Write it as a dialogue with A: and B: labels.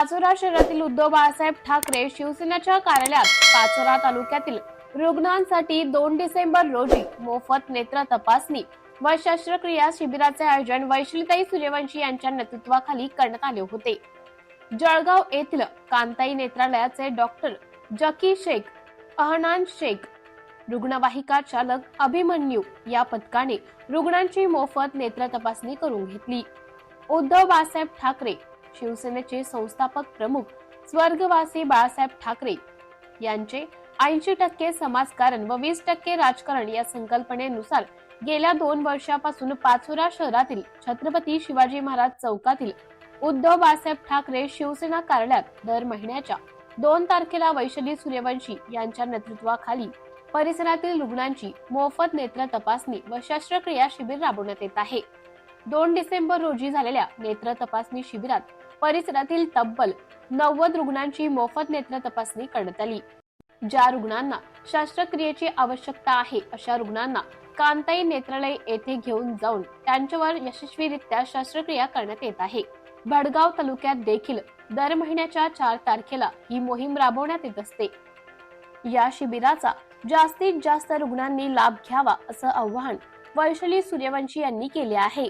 A: पाचोरा शहरातील उद्धव बाळासाहेब ठाकरे शिवसेनेच्या कार्यालयात पाचोरा तालुक्यातील रुग्णांसाठी दोन डिसेंबर रोजी मोफत नेत्र तपासणी व शस्त्रक्रिया शिबिराचे आयोजन वैशिलताई सूर्यवंशी यांच्या नेतृत्वाखाली करण्यात आले होते. जळगाव येथील कांताई नेत्रालयाचे डॉक्टर जकी शेख अहनान शेख रुग्णवाहिका चालक अभिमन्यू या पथकाने रुग्णांची मोफत नेत्र तपासणी करून घेतली. उद्धव बाळासाहेब ठाकरे शिवसेनेचे संस्थापक प्रमुख स्वर्गवासी बाळासाहेब ठाकरे यांचे ऐंशी टक्के समाजकारण व वीस टक्के राजकारण या संकल्पनेनुसार गेल्या दोन वर्षापासून पाचोरा शहरातील छत्रपती शिवाजी महाराज चौकातील उद्धव बाळासाहेब ठाकरे शिवसेना कार्यालयात दर महिन्याच्या दोन तारखेला वैशाली सूर्यवंशी यांच्या नेतृत्वाखाली परिसरातील रुग्णांची मोफत नेत्र तपासणी व शस्त्रक्रिया शिबिर राबवण्यात येत आहे. दोन डिसेंबर रोजी झालेल्या नेत्र तपासणी शिबिरात परिसरातील तब्बल नव्वद रुग्णांची मोफत नेत्र तपासणी करण्यात आली. ज्या रुग्णांना शस्त्रक्रियेची आवश्यकता आहे अशा रुग्णांना कांताई नेत्रालय येथे घेऊन जाऊन त्यांच्यावर यशस्वीरित्या शस्त्रक्रिया करण्यात येत आहे. भडगाव तालुक्यात देखील दर महिन्याच्या चार तारखेला ही मोहीम राबवण्यात येत असते. या शिबिराचा जास्तीत जास्त रुग्णांनी लाभ घ्यावा असं आव्हान वैशाली सूर्यवंशी यांनी केले आहे.